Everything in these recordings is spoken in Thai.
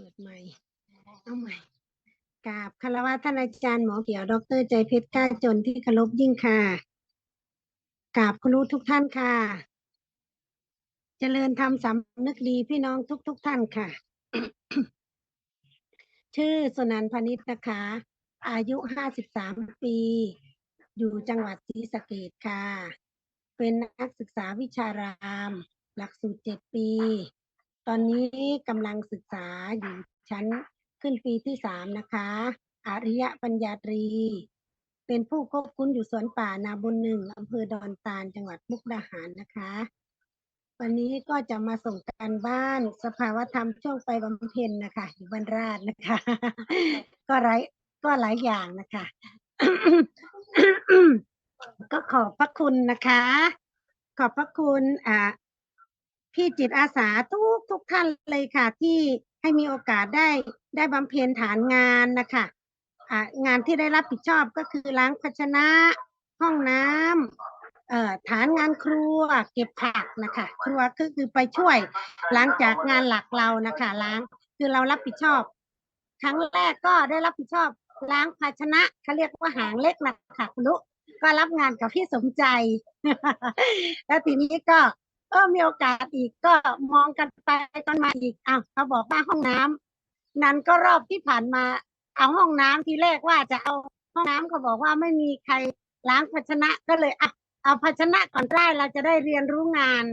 ปิดใหม่ เอาใหม่กราบคารวะท่านอาจารย์หมอเขียวดรใจเพชรกล้าจนที่เคารพยิ่งค่ะกราบครูทุกท่านค่ะ เจริญธรรมสำนึกดีพี่น้องทุกทุกๆท่านค่ะ ชื่อสนันพนิษฐ์นะคะ อายุห้าสิบสามปี อยู่จังหวัดศรีสะเกษค่ะ เป็นนักศึกษาวิชาราม หลักสูตรเจ็ดปี ตอนนี้กำลังศึกษาอยู่ชั้นขึ้นปีที่สามนะคะอริยปัญญาตรี เป็นผู้ควบคุมอยู่สวนป่านาบุญหนึ่งอำเภอดอนตาลจังหวัดมุกดาหารนะคะ วันนี้ก็จะมาส่งการบ้านสภาวธรรมช่วงไปบำเพ็ญนะคะ อยู่บ้านราชนะคะ ก็หลายก็หลายอย่างนะคะ ก็ขอบพระคุณนะคะ ขอบพระคุณอ่า พี่จิตอาสาทุกทุกท่านเลยค่ะ ที่ให้มีโอกาสได้ได้บำเพ็ญฐานงานนะคะอ่างานที่ได้รับผิดชอบก็คือล้างภาชนะ ห้องน้ำฐานงานครัวเก็บผักนะคะครัวก็คือไปช่วยหลังจากงานหลักเรานะคะล้างคือเรารับผิดชอบ ครั้งแรกก็ได้รับผิดชอบล้างภาชนะเขาเรียกว่าหางเล็กนะคะคุณลุก็รับงานกับพี่สมใจ แล้วทีนี้ก็ เออมีโอกาสอีกก็มองกันไปกันมาอีกอ้าวเขาบอกว่าห้องน้ำนั้นก็รอบที่ผ่านมา เอาห้องน้ำทีแรกว่าจะเอาห้องน้ำเขาบอกว่าไม่มีใครล้างภาชนะก็เลยอะเอาภาชนะก่อนได้เราจะได้เรียนรู้งาน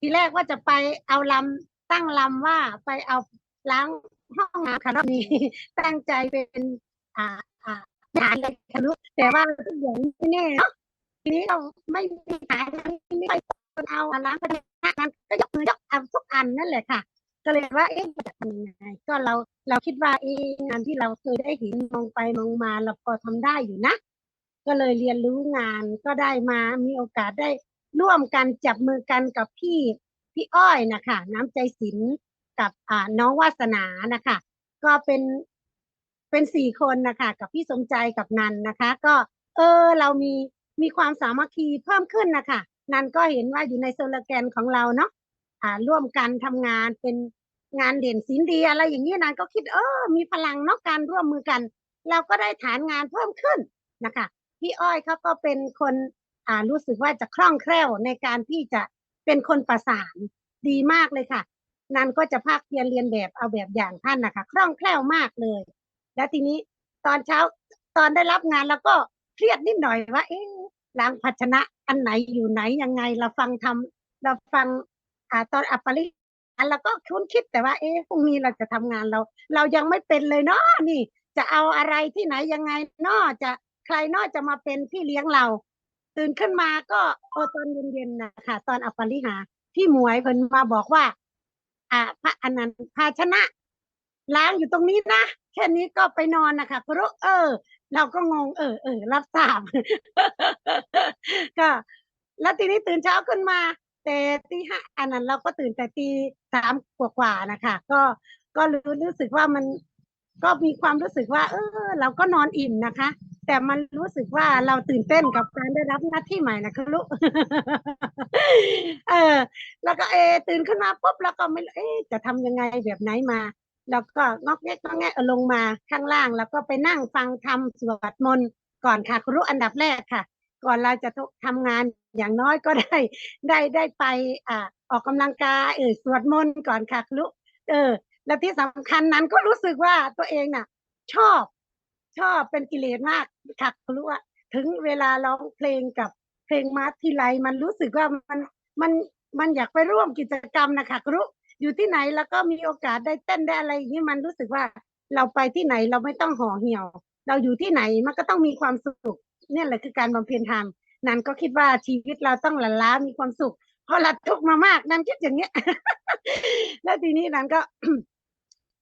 ทีแรกว่าจะไปเอาลำตั้งลำว่าไปเอาล้างห้องน้ำค่ะรอบนี้ตั้งใจเป็นอ่าอ่าฐานเลยค่ะลูกแต่ว่าทุกอย่างไม่แน่ทีนี้เราไม่มีฐานไม่ไป เอาล้างภาชนะนั้นก็ยกมือยกเอาทุกอันนั่นแหละค่ะ ก็เลยว่าเอ๊ะจะทำยังไงก็เราเราคิดว่าเอ๊ะงานที่เราเคยได้เห็นมองไปมองมาเราพอทำได้อยู่นะ ก็เลยเรียนรู้งานก็ได้มามีโอกาสได้ร่วมกันจับมือกันกับพี่พี่อ้อยนะคะน้ำใจศิลป์กับอ่าน้องวาสนานะคะ ก็เป็นเป็นสี่คนนะคะกับพี่สมใจกับนันนะคะ ก็ เออเรามีมีความสามัคคีเพิ่มขึ้นนะคะ นันก็เห็นว่าอยู่ในโซโลแกนของเราเนาะอ่าร่วมกันทำงานเป็นงานเด่นศิลดีอะไรอย่างนี้นันก็คิดเออ มีพลังเนาะการร่วมมือกัน เราก็ได้ฐานงานเพิ่มขึ้นนะคะพี่อ้อยเขาก็เป็นคนอ่ารู้สึกว่าจะคล่องแคล่วในการที่จะเป็นคนประสานดีมากเลยค่ะ นันก็จะภาคเพียรเรียนแบบเอาแบบอย่างท่านนะคะคล่องแคล่วมากเลย แล้วทีนี้ตอนเช้าตอนได้รับงานแล้วก็เครียดนิดหน่อยว่า เอ๊ะ ล้างภาชนะอันไหนอยู่ไหนยังไง เราฟังทำเราฟังอ่าตอนอัปปริอันเราก็คุ้นคิดแต่ว่า เอ๊ะพรุ่งนี้เราจะทำงานเรา เรายังไม่เป็นเลยเนาะนี่ จะเอาอะไรที่ไหนยังไงเนาะจะใครเนาะจะมาเป็นพี่เลี้ยงเรา ตื่นขึ้นมาก็โอตอนเย็นๆนะคะตอนอัปปริหาพี่หมวยเพิ่นมาบอกว่า อ่า พระอนันต์ภาชนะล้างอยู่ตรงนี้นะแค่นี้ก็ไปนอนนะคะครูเออ เราก็งงเออเออรับทราบก็แล้วทีนี้ตื่นเช้าขึ้นมา แต่ตีห้าอันนั้นเราก็ตื่นแต่ตีสามกว่าๆนะคะก็ก็รู้รู้สึกว่ามันก็มีความรู้สึกว่า เออ เราก็นอนอิ่มนะคะ แต่มันรู้สึกว่าเราตื่นเต้นกับการได้รับหน้าที่ใหม่นะคะลูกเออ แล้วก็เอตื่นขึ้นมาปุ๊บแล้วก็ไม่เอจะทำยังไงแบบไหนมา แล้วก็งอกแงกงอกแงกลงมาข้างล่าง แล้วก็ไปนั่งฟังธรรมสวดมนต์ก่อนค่ะครูอันดับแรกค่ะ ก่อนเราจะทำงานอย่างน้อยก็ได้ได้ได้ไปอ่าออกกำลังกายเออสวดมนต์ก่อนค่ะครูเออ แล้วที่สำคัญนั้นก็รู้สึกว่าตัวเองน่ะ ชอบชอบเป็นกิเลสมากค่ะครูว่าถึงเวลาร้องเพลงกับเพลงมาทีไรมันรู้สึกว่ามันมันมันอยากไปร่วมกิจกรรมนะคะครู อยู่ที่ไหนแล้วก็มีโอกาสได้เต้นได้อะไรอย่างนี้มันรู้สึกว่าเราไปที่ไหนเราไม่ต้องห่อเหี่ยว เราอยู่ที่ไหนมันก็ต้องมีความสุขเนี่ยแหละคือการบำเพ็ญธรรมนันก็คิดว่าชีวิตเราต้องหลั่นล้ามีความสุขเพราะเราทุกข์มามากนันคิดอย่างเงี้ย แล้วทีนี้นันก็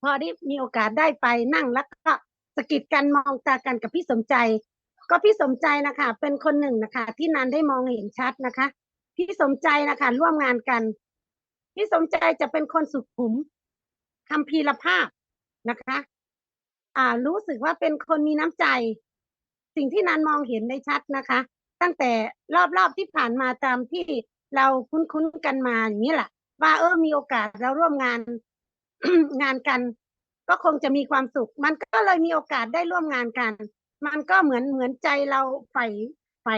พอได้มีโอกาสได้ไปนั่งแล้วก็สกิดกันมองตากันกับพี่สมใจ ก็พี่สมใจนะคะเป็นคนหนึ่งนะคะ ที่นันได้มองเห็นชัดนะคะ พี่สมใจนะคะร่วมงานกัน พี่สมใจจะเป็นคนสุขุมคำพีรภาพนะคะ อ่า รู้สึกว่าเป็นคนมีน้ำใจ สิ่งที่นันมองเห็นได้ชัดนะคะ ตั้งแต่รอบๆที่ผ่านมาตามที่เราคุ้นๆกันมาอย่างนี้แหละว่าเออมีโอกาสเราร่วมงานงานกัน ก็คงจะมีความสุข มันก็เลยมีโอกาสได้ร่วมงานกัน มันก็เหมือนเหมือนใจเราใฝ่ใฝ่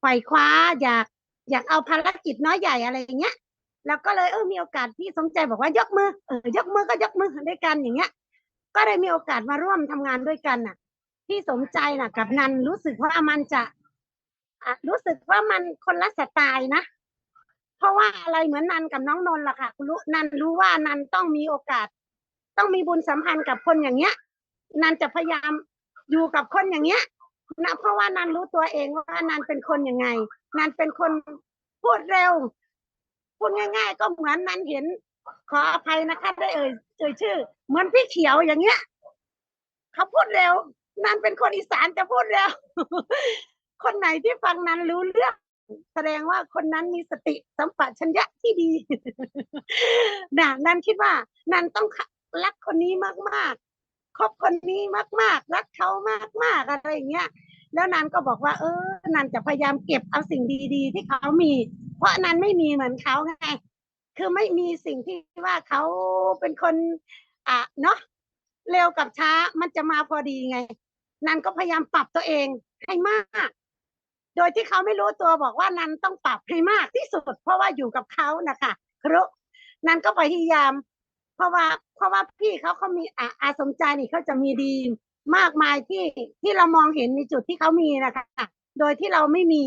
ใฝ่คว้าอยาก อยากเอาภารกิจน้อยใหญ่อะไรอย่างเงี้ย แล้วก็เลยเออมีโอกาสพี่สมใจบอกว่ายกมือเออยกมือก็ยกมือด้วยกันอย่างเงี้ย ก็เลยมีโอกาสมาร่วมทำงานด้วยกันน่ะ พี่สมใจน่ะ กับนันรู้สึกว่ามันจะอะรู้สึกว่ามันคนละสไตล์นะเพราะว่าอะไรเหมือนนันกับน้องนนท์ล่ะค่ะคุณรู้นันรู้ว่านันต้องมีโอกาส ต้องมีบุญสัมพันธ์กับคนอย่างเงี้ย นันจะพยายามอยู่กับคนอย่างเงี้ยนะเพราะว่านันรู้ตัวเองว่านันเป็นคนยังไงนันเป็นคนพูดเร็ว พูดง่าย ๆ ก็เหมือนนันเห็น ขออภัยนะคะได้เอ่ยเอ่ยชื่อ เหมือนพี่เขียวอย่างเงี้ยเขาพูดเร็วนันเป็นคนอีสานจะพูดเร็วคนไหนที่ฟังนันรู้เรื่องแสดงว่าคนนั้นมีสติสัมปชัญญะที่ดีนะนันคิดว่า นันต้องรักคนนี้มากๆคบคนนี้มาก ๆ รักเขามากๆอะไรอย่างเงี้ยแล้วนันก็บอกว่า เออนันจะพยายามเก็บเอาสิ่งดี ๆ ที่เขามี เพราะนั้นไม่มีเหมือนเขาไงคือไม่มีสิ่งที่ว่าเขาเป็นคน อะเนาะเร็วกับช้ามันจะมาพอดีไง นันก็พยายามปรับตัวเองให้มาก โดยที่เขาไม่รู้ตัวบอกว่านันต้องปรับให้มากที่สุด เพราะว่าอยู่กับเขานะคะครุนันก็พยายาม เพราะว่า เพราะว่าพี่เขาเขามีอาอาสมใจนี่เขาจะมีดีมากมายที่ที่เรามองเห็นในจุดที่เขามีนะคะ โดยที่เราไม่มี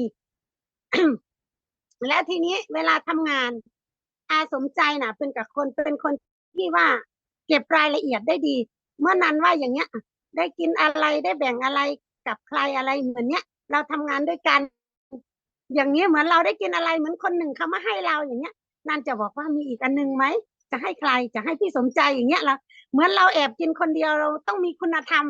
และทีนี้เวลาทำงานอาสมใจน่ะเป็นกับคนเป็นคนที่ว่าเก็บรายละเอียดได้ดี เมื่อนั้นว่าอย่างเงี้ย ได้กินอะไรได้แบ่งอะไรกับใครอะไรเหมือนเนี้ยเราทำงานด้วยกัน อย่างนี้ยเหมือนเราได้กินอะไรเหมือนคนหนึ่งเขามาให้เราอย่างเงี้ยนันจะบอกว่ามีอีกอันหนึงไหมจะให้ใครจะให้พี่สมใจอย่างเงี้ยเราเหมือนเราแอบกินคนเดียวเราต้องมีคุณธรรม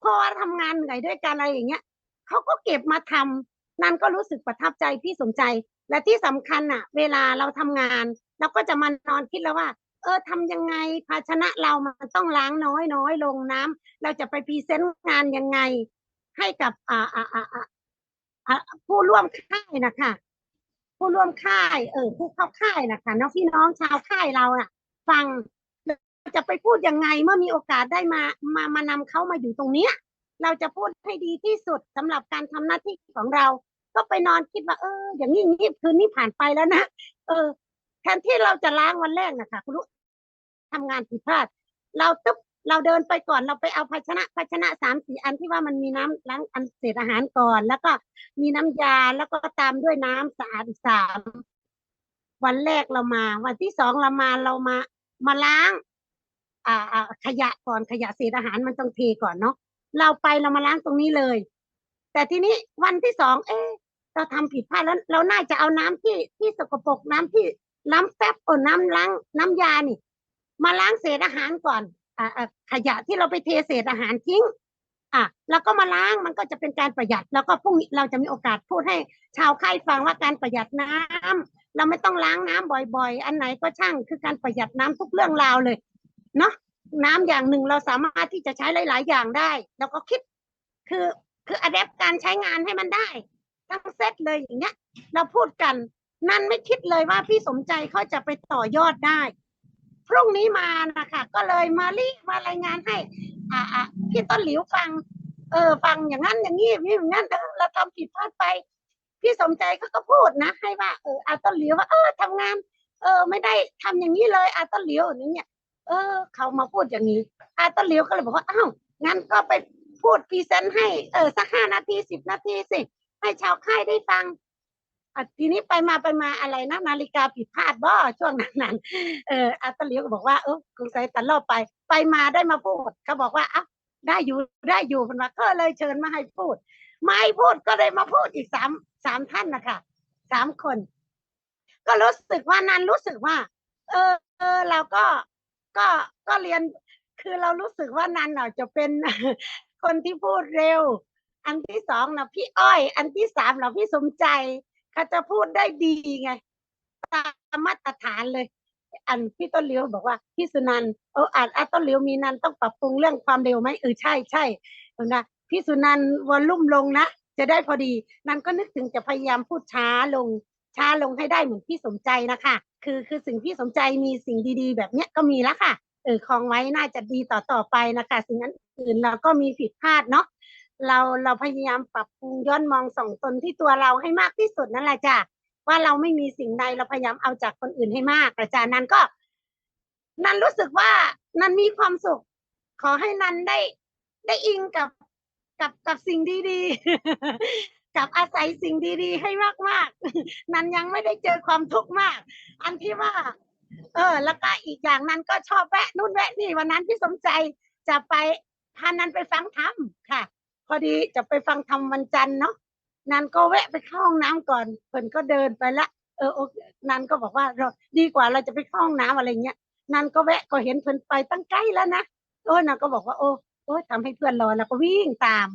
เพราะว่าทำงานเหนื่อยด้วยกันอะไรอย่างเงี้ยเขาก็เก็บมาทำนันก็รู้สึกประทับใจพี่สมใจ และที่สำคัญอะ เวลาเราทำงานเราก็จะมานอนคิดแล้วว่า เออทำยังไงภาชนะเรามันต้องล้างน้อยน้อยลงน้ำเราจะไปพรีเซนต์งานยังไง ให้กับอ่าอ่าอ่าอ่าผู้ร่วมค่ายนะคะผู้ร่วมค่ายเออผู้เข้าค่ายนะคะน้องพี่น้องชาวค่ายเราน่ะ ฟังจะไปพูดยังไงเมื่อมีโอกาสได้มามามานำเขามาอยู่ตรงเนี้ย เราจะพูดให้ดีที่สุดสำหรับการทำหน้าที่ของเรา ก็ไปนอนคิดว่าเออ อย่างนี้อย่างนี้คืนนี้ผ่านไปแล้วนะเออ แทนที่เราจะล้างวันแรกนะคะคุณรู้ทำงานผิดพลาด เราตึ๊บเราเดินไปก่อนเราไปเอาภาชนะภาชนะสามสี่อันที่ว่ามันมีน้ำล้างอันเศษอาหารก่อน แล้วก็มีน้ำยาแล้วก็ตามด้วยน้ำสะอาดสามวันแรกเรามา วันที่สองเรามาเรามามาล้างอ่าอ่าขยะก่อนขยะเศษอาหารมันต้องเทก่อนเนาะเราไปเรามาล้างตรงนี้เลย แต่ทีนี้วันที่สองเอ๊ะ เราทำผิดพลาดแล้วเราน่าจะเอาน้ำที่ที่สกปรกน้ำที่น้ำแป๊บโอ้น้ำล้างน้ำยานี่ มาล้างเศษอาหารก่อนอ่าขยะที่เราไปเทเศษอาหารทิ้งอะแล้วก็มาล้างมันก็จะเป็นการประหยัด แล้วก็พรุ่งนี้เราจะมีโอกาสพูดให้ชาวค่ายฟังว่าการประหยัดน้ำเราไม่ต้องล้างน้ำบ่อยๆ อันไหนก็ช่างคือการประหยัดน้ำทุกเรื่องราวเลยเนาะน้ำอย่างหนึ่งเราสามารถที่จะใช้หลาย ๆ อย่างได้ แล้วก็คิดคือคืออัดแอปการใช้งานให้มันได้ ทั้งเซตเลยอย่างเงี้ย เราพูดกัน นั่นไม่คิดเลยว่าพี่สมใจเขาจะไปต่อยอดได้ พรุ่งนี้มานะคะก็เลยมารีมารายงานให้ อ่าอ่าพี่ต้นหลิวฟัง เออ ฟังอย่างนั้นอย่างนี้นี่อย่างนั้นเออเราทำผิดพลาดไป พี่สมใจเขาก็พูดนะ ให้ว่าเอออาต้นหลิวว่าเออทำงาน เออ ไม่ได้ทำอย่างนี้เลยอาต้นหลิวอย่างเงี้ยเออ เขามาพูดอย่างนี้อาต้นหลิวก็เลยบอกว่าอ้าวงั้นก็ไปพูดพรีเซนต์ให้เออสักห้านาทีสิบนาทีสิ ให้ชาวค่ายได้ฟังอทีนี้ไปมาไปมาอะไรนะนาฬิกาผิดพลาดบ่ช่วงนั้นนั้นเอออาต้นหลิวก็บอกว่าเออสงสัยตัดรอบไป ไปมาได้มาพูดเขาบอกว่าอ้าได้อยู่ได้อยู่เป็นว่าก็เลยเชิญมาให้พูดไม่ให้พูดก็เลยมาพูดอีกสามสามท่านนะคะสามคน ก็รู้สึกว่านันรู้สึกว่า เออเออเราก็ก็ก็เรียนคือเรารู้สึกว่านันน่ะจะเป็นคนที่พูดเร็ว อันที่สองนะพี่อ้อย อันที่สามเราพี่สมใจเขาจะพูดได้ดีไงตามมาตรฐานเลย อันพี่ต้นเลี้ยวบอกว่าพี่สุนันท์เอออ่านอะต้นเลี้ยวมีนันต้องปรับปรุงเรื่องความเร็วไหมเออใช่ใช่เออนะพี่สุนันวอลลุ่มลงนะจะได้พอดีนันก็นึกถึงจะพยายามพูดช้าลงช้าลงให้ได้เหมือนพี่สมใจนะคะคือคือสิ่งที่สมใจมีสิ่งดีๆ แบบเนี้ยก็มีแล้วค่ะเออคลองไว้น่าจะดีต่อต่อไปนะคะสิ่งนั้นอื่นเราก็มีผิดพลาดเนาะ เราเราพยายามปรับปรุงย้อนมองส่องตนที่ตัวเราให้มากที่สุดนั่นแหละจ้ะว่าเราไม่มีสิ่งใดเราพยายามเอาจากคนอื่นให้มากแต่จารย์นั้นก็ นันรู้สึกว่านันมีความสุข ขอให้นันได้ได้อิงกับกับกับสิ่งดีๆ กับอาศัยสิ่งดีๆ ให้มากๆ นันยังไม่ได้เจอความทุกข์มาก อันที่ว่า เออ แล้วก็อีกอย่างนั้นก็ชอบแวะนู่นแวะนี่วันนั้นพี่สมใจจะไปพานันไปฟังธรรมค่ะ พอดีจะไปฟังธรรมวันจันทร์เนาะนันก็แวะไปเข้าห้องน้ำก่อนเพิ่นก็เดินไปละเออโอเคนันก็บอกว่าเราดีกว่าเราจะไปเข้าห้องน้ำอะไรเงี้ยนันก็แวะก็เห็นเพิ่นไปตั้งใกล้แล้วนะโอ้นันก็บอกว่าโอ้โอ้ทำให้เพื่อนรอแล้วก็วิ่งตาม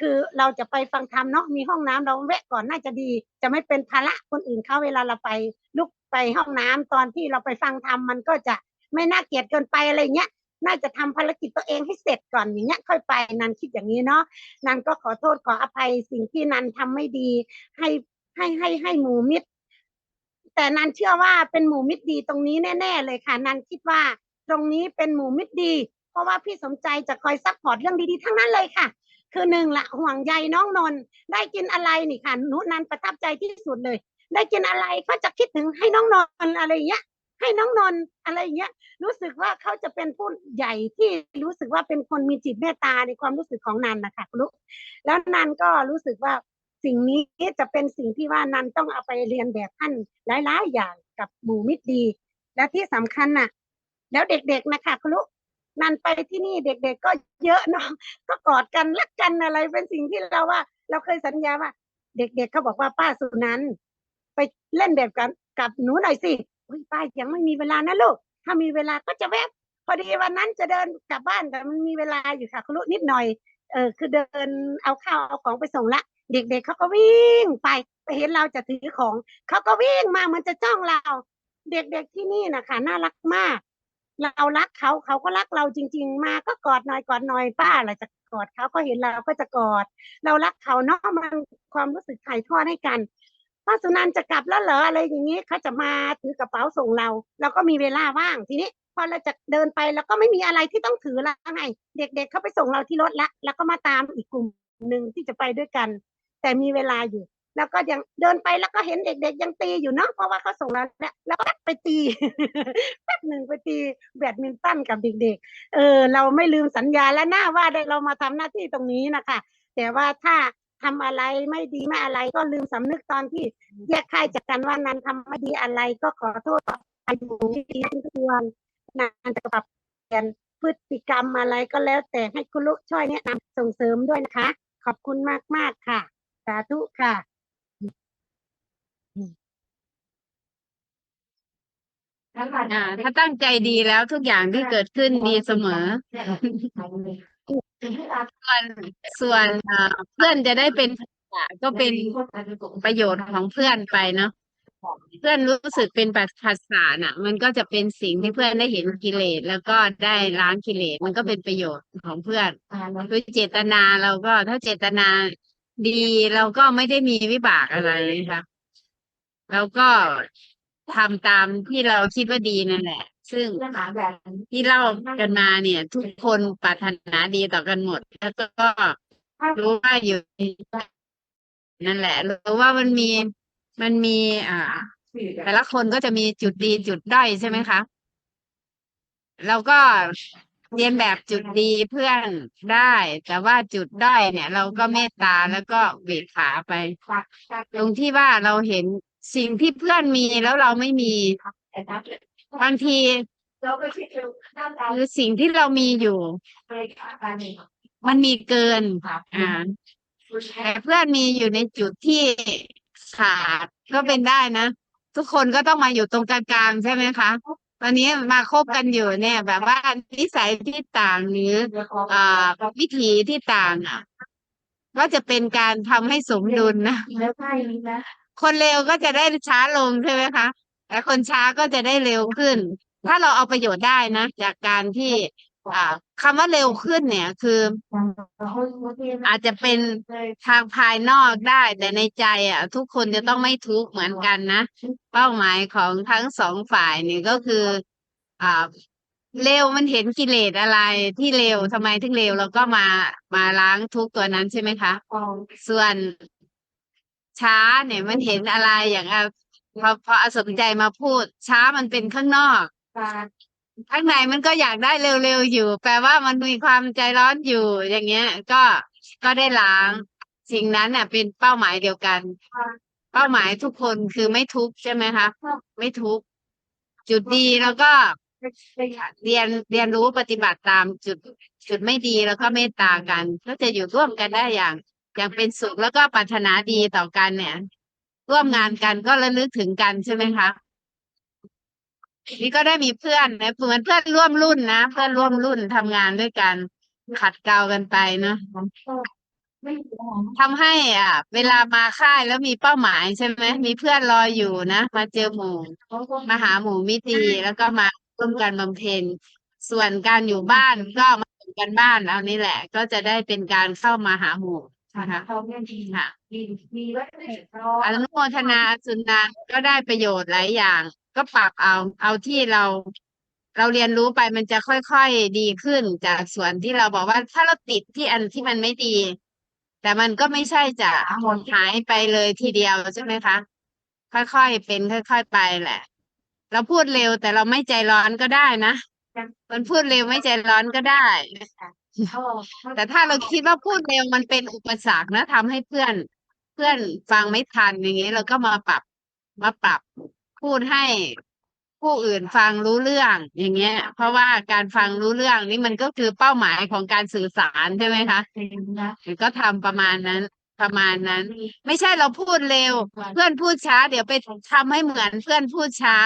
คือเราจะไปฟังธรรมเนาะมีห้องน้ำเราแวะก่อนน่าจะดี จะไม่เป็นภาระคนอื่นเขาเวลาเราไปลุกไปห้องน้ำตอนที่เราไปฟังธรรมมันก็จะไม่น่าเกลียดเกินไปอะไรเงี้ย น่าจะทำภารกิจตัวเองให้เสร็จก่อนอย่างเงี้ยค่อยไปนันคิดอย่างนี้เนาะนันก็ขอโทษขออภัยสิ่งที่นันทำไม่ดี ให้ให้ให้ให้หมู่มิตร แต่นันเชื่อว่าเป็นหมู่มิตรดีตรงนี้แน่ ๆ เลยค่ะนันคิดว่าตรงนี้เป็นหมู่มิตรดี เพราะว่าพี่สมใจจะคอยซัพพอร์ตเรื่องดีๆทั้งนั้นเลยค่ะ คือหนึ่งละห่วงใยน้องนนท์ได้กินอะไรนี่ค่ะหนุนันประทับใจที่สุดเลย ได้กินอะไรก็จะคิดถึงให้น้องนนท์อะไรอย่างเงี้ย ให้น้องนนท์อะไรเงี้ยรู้สึกว่าเขาจะเป็นผู้ใหญ่ที่รู้สึกว่าเป็นคนมีจิตเมตตาในความรู้สึกของนันนะคะคลูกแล้วนันก็รู้สึกว่าสิ่งนี้จะเป็นสิ่งที่ว่านันต้องเอาไปเรียนแบบท่านหลายๆอย่างกับหมู่มิตรดี และที่สำคัญน่ะ แล้วเด็กๆนะคะคุณลูกนันไปที่นี่เด็ก ๆ ก็เยอะเนาะก็กอดกันรักกันอะไรเป็นสิ่งที่เราว่า เราเคยสัญญาว่า เด็กๆเขาบอกว่าป้าสุนันไปเล่นแบบกันกับหนูหน่อยสิ อุ้ยป้ายังไม่มีเวลานะลูก ถ้ามีเวลาก็จะแวบพอดีวันนั้นจะเดินกลับบ้านแต่มันมีเวลาอยู่ค่ะคุณลูกนิดหน่อยเออคือเดินเอาข้าวเอาของไปส่งละ เด็กๆเขาก็วิ่งไปไปเห็นเราจะถือของเขาก็วิ่งมามันจะจ้องเรา เด็กๆที่นี่นะคะน่ารักมาก เรารักเขาเขาก็รักเราจริง ๆ มาก็กอดหน่อยกอดหน่อยป้าอะไรจะกอดเขาก็เห็นเราก็จะกอด เรารักเขาเนาะมันความรู้สึกถ่ายทอดให้กัน ป้าสุนันจะกลับแล้วเหรออะไรอย่างนี้เขาจะมาถือกระเป๋าส่งเรา เราก็มีเวลาว่างทีนี้ พอเราจะเดินไปแล้วก็ไม่มีอะไรที่ต้องถือแล้วไงเด็ก ๆเขาไปส่งเราที่รถละแล้วก็มาตามอีกกลุ่มหนึ่งที่จะไปด้วยกัน แต่มีเวลาอยู่ แล้วก็ยังเดินไปแล้วก็เห็นเด็ก ๆ ยังตีอยู่เนาะเพราะว่าเขาส่งเราแล้วแล้วก็ไปตีแป๊บหนึ่งไปตีแบดมินตันกับเด็ก ๆ เออ เราไม่ลืมสัญญาแล้วนะว่าได้เรามาทำหน้าที่ตรงนี้นะคะแต่ว่าถ้า ทำอะไรไม่ดีไม่อะไร ก็ลืมสำนึกตอนที่แยกค่ายจากกันว่านันทำไม่ดีอะไร ก็ขอโทษอายุที่ดีทุกวันนันจะปรับเปลี่ยนพฤติกรรมอะไรก็แล้วแต่ให้คุณลูกช่วยแนะนำส่งเสริมด้วยนะคะ ขอบคุณมากๆค่ะ สาธุค่ะอ่าถ้าตั้งใจดีแล้วทุกอย่างที่เกิดขึ้นดีเสมอ ส่วนส่วนเพื่อนจะได้เป็นก็เป็นประโยชน์ของเพื่อนไปเนาะเพื่อนรู้สึกเป็นปัจภาษาน่ะ มันก็จะเป็นสิ่งที่เพื่อนได้เห็นกิเลสแล้วก็ได้ล้างกิเลสมันก็เป็นประโยชน์ของเพื่อนด้วยเจตนาเราก็ถ้าเจตนาดีเราก็ไม่ได้มีวิบากอะไรนะคะเราก็ทำตามที่เราคิดว่าดีนั่นแหละ ซึ่งที่เล่ากันมาเนี่ย ทุกคนปรารถนาดีต่อกันหมด แล้วก็รู้ว่าอยู่นนั่นแหละรู้ว่ามันมีมันมีอ่า แต่ละคนก็จะมีจุดดีจุดด้อยใช่ไหมคะเราก็เรียนแบบจุดดีเพื่อนได้ แต่ว่าจุดด้อยเนี่ย เราก็เมตตาแล้วก็เบียดขาไป ตรงที่ว่าเราเห็นสิ่งที่เพื่อนมีแล้วเราไม่มี บางทีคือสิ่งที่เรามีอยู่ มันมีเกินอ่าแต่เพื่อนมีอยู่ในจุดที่ขาดก็เป็นได้นะ ทุกคนก็ต้องมาอยู่ตรงกลางๆใช่ไหมคะตอนนี้มาคบกันอยู่เนี่ย แบบว่านิสัยที่ต่างหรืออ่าวิธีที่ต่างอะก็จะเป็นการทำให้สมดุลนะคนเร็วก็จะได้ช้าลงใช่ไหมคะ แต่คนช้าก็จะได้เร็วขึ้น ถ้าเราเอาประโยชน์ได้นะ จากการที่อ่าคำว่าเร็วขึ้นเนี่ยคือ อาจจะเป็นทางภายนอกได้ แต่ในใจอะ ทุกคนจะต้องไม่ทุกข์เหมือนกันนะ เป้าหมายของทั้งสองฝ่ายนี่ก็คืออ่าเร็วมันเห็นกิเลสอะไรที่เร็วทำไมถึงเร็วเราก็มามาล้างทุกตัวนั้นใช่ไหมคะส่วนช้าเนี่ยมันเห็นอะไรอย่างอะ พอพอเอาสนใจมาพูด ช้ามันเป็นข้างนอก ข้างในมันก็อยากได้เร็วๆอยู่ แปลว่ามันมีความใจร้อนอยู่ อย่างเงี้ย ก็ก็ได้ล้าง สิ่งนั้นน่ะ เป็นเป้าหมายเดียวกัน เป้าหมายทุกคนคือไม่ทุกข์ใช่ไหมคะไม่ทุกข์จุดดีแล้วก็เรียนเรียนรู้ปฏิบัติตามจุดจุดไม่ดีแล้วก็เมตตากัน ก็จะอยู่ร่วมกันได้อย่าง อย่างเป็นสุขแล้วก็ปรารถนาดีต่อกันเนี่ย ร่วมงานกันก็ระลึกถึงกันใช่ไหมคะนี่ก็ได้มีเพื่อนนะเหมือนเพื่อนร่วมรุ่นนะเพื่อนร่วมรุ่นทำงานด้วยกัน ขัดเกลากันไปเนาะทำให้อะ เวลามาค่ายแล้วมีเป้าหมายใช่ไหมมีเพื่อนรออยู่นะมาเจอหมู่มาหาหมู่มิตรีแล้วก็มาร่วมกันบำเพ็ญส่วนการอยู่บ้านก็มาทำกันบ้านเอานี่แหละ ก็จะได้เป็นการเข้ามาหาหมู่ นะคะค่ะอนุโมทนาสุนานก็ได้ประโยชน์หลายอย่าง ก็ปรับเอาเอาที่เรา เราเรียนรู้ไปมันจะค่อยๆดีขึ้นจากส่วนที่เราบอกว่าถ้าเราติดที่อันที่มันไม่ดี แต่มันก็ไม่ใช่จะหมดหายไปเลยทีเดียวใช่ไหมคะค่อยๆเป็นค่อย ๆไปแหละ เราพูดเร็วแต่เราไม่ใจร้อนก็ได้นะมันพูดเร็วไม่ใจร้อนก็ได้ แต่ถ้าเราคิดว่าพูดเร็วมันเป็นอุปสรรคนะทำให้เพื่อน เพื่อนฟังไม่ทันอย่างนี้เราก็มาปรับ มาปรับพูดให้ผู้อื่นฟังรู้เรื่องอย่างเงี้ย เพราะว่าการฟังรู้เรื่องนี่มันก็คือเป้าหมายของการสื่อสารใช่ไหมคะก็ทำประมาณนั้น ประมาณนั้น ไม่ใช่เราพูดเร็ว เพื่อนพูดช้า เดี๋ยวไปทำให้เหมือนเพื่อนพูดช้า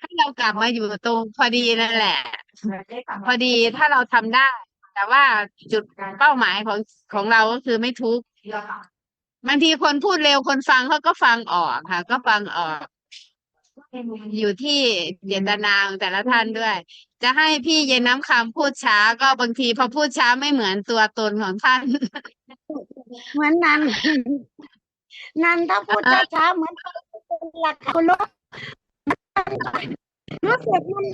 ให้เรากลับมาอยู่ตรงพอดีนั่นแหละ พอดีถ้าเราทำได้ แต่ว่าจุดเป้าหมายของของเราก็คือไม่ทุกข์บางทีคนพูดเร็วคนฟังเขาก็ฟังออกค่ะ ก็ฟังออก อยู่ที่เจตนาของแต่ละท่านด้วย จะให้พี่เย็นน้ำคำพูดช้า ก็บางทีพอพูดช้าไม่เหมือนตัวตนของท่าน เหมือนนันนันถ้าพูดช้าเหมือนเป็นหลักคุณลูก รู้สึกมัน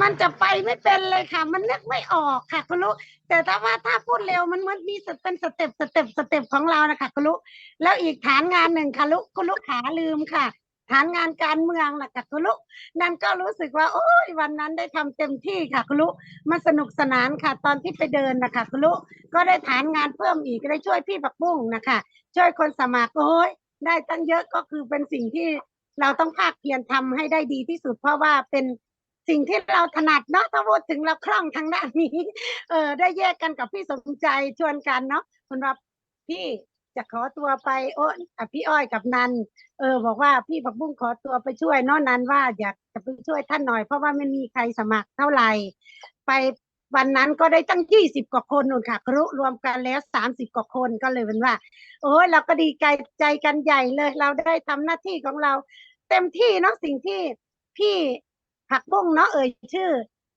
มันจะไปไม่เป็นเลยค่ะ มันนึกไม่ออกค่ะคุณลูกแต่ถ้าว่าถ้าพูดเร็วมันมือนมีสเต็ปสเต็ปสเต็ปสเต็ปของเรานะคะคุณลูกแล้วอีกฐานงานหนึ่งค่ะลูกคุณลูกขาลืมค่ะ ฐานงานการเมืองนะคะคุณลูกนั่นก็รู้สึกว่า โอ้ยวันนั้นได้ทำเต็มที่ค่ะคุณลูกมันสนุกสนานค่ะ ตอนที่ไปเดินนะคะคุณลูกก็ได้ฐานงานเพิ่มอีกได้ช่วยพี่ผักบุ้งนะคะ ช่วยคนสมัครโอ้ยได้ตั้งเยอะก็คือเป็นสิ่งที่ เราต้องภาคเพียรทำให้ได้ดีที่สุด เพราะว่าเป็นสิ่งที่เราถนัดเนาะถ้าพูดถึงเราคล่องทางด้านนี้เออได้แยกกันกับพี่สมใจชวนกันเนาะคนว่าพี่จะขอตัวไปโอ้อะพี่อ้อยกับนันเออ บอกว่าพี่ผักบุ้งขอตัวไปช่วยเนอกนั้นว่าอยากจะไปช่วยท่านหน่อย เพราะว่าไม่มีใครสมัครเท่าไหร่ ไป วันนั้นก็ได้ตั้งยี่สิบกว่าคนนู่นค่ะ ครุรวมกันแล้วสามสิบกว่าคนก็เลยเป็นว่า โอ้ยเราก็ดีใจใจกันใหญ่เลย เราได้ทำหน้าที่ของเรา เต็มที่เนาะสิ่งที่พี่ผักบุ้งเนาะเอ่ยชื่อ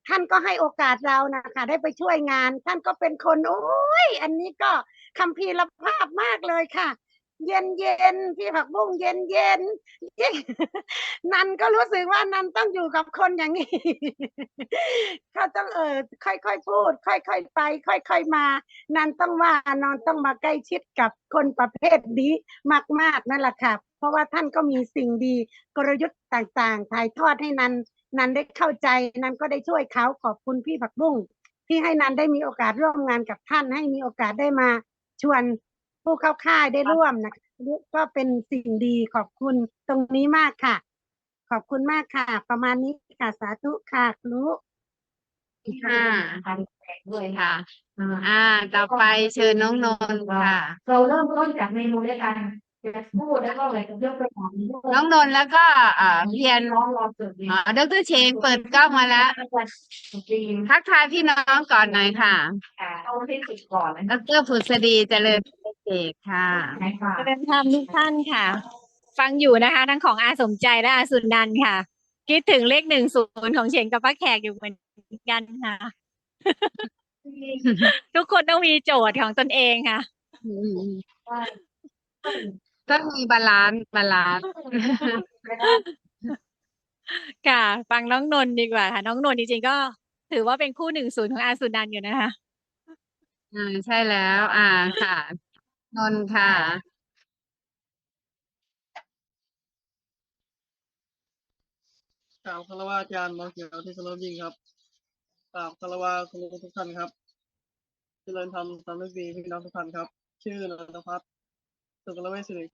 ท่านก็ให้โอกาสเรานะคะได้ไปช่วยงาน ท่านก็เป็นคนโอ้ยอันนี้ก็คัมภีรภาพมากเลยค่ะ เย็นเย็นพี่ผักบุ้งเย็นเย็นยิ่งนันก็รู้สึกว่านันต้องอยู่กับคนอย่างนี้เขาต้องเออค่อยๆพูด ค่อยๆไป ค่อย ๆมา นันต้องว่านอนต้องมาใกล้ชิดกับคนประเภทนี้มากๆนั่นแหละค่ะ เพราะว่าท่านก็มีสิ่งดีกลยุทธ์ต่างๆถ่ายทอดให้นันนันได้เข้าใจนันก็ได้ช่วยเขาขอบคุณพี่ผักบุ้งที่ให้นันได้มีโอกาสร่วมงานกับท่านให้มีโอกาสได้มาชวน ผู้เข้าค่ายได้ร่วมนะคะก็เป็นสิ่งดีขอบคุณตรงนี้มากค่ะ ขอบคุณมากค่ะ ประมาณนี้ค่ะสาธุค่ะครูค่ะค่ะอ่า ต่อไปเชิญน้องนนท์ค่ะ เราเริ่มต้นจากเมนูด้วยกันจะ พูดแล้วก็อะไรกันยกตัวอย่างน้องนนท์แล้วก็เอ่อเพียนน้องรอเกิดอ๋อดรเชงเปิดกล้องมาแล้วจีนทักทายพี่น้องก่อนหน่อยค่ะเอาที่สุดก่อนนะดรผุษดีเจริญเอกค่ะไหนค่ะเจริญธรรมทุกท่านค่ะ ฟังอยู่นะคะ ทั้งของอาสมใจและอาสุนันท์ค่ะ คิดถึงเลขหนึ่งศูนย์ของเฉงกับป้าแขกอยู่เหมือนกันค่ะ ทุกคนต้องมีโจทย์ของตนเองค่ะ ต้องมีบาลานซ์บาลานซ์ ค่ะ ฟังน้องนนท์ดีกว่าค่ะ น้องนนท์จริงๆก็ ถือว่าเป็นคู่หนึ่งศูนย์ของอาสุนันท์อยู่นะคะ อ่าใช่แล้ว อ่าค่ะ นนท์ค่ะ กราบคารวะอาจารย์หมอเขียวที่เคารพยิ่งครับกราบคารวะครูทุกท่านครับ เจริญธรรมสามฤทธิ์พี่น้องทุกท่านครับ ชื่อนนทพัฒน์สุกลเวชสิริ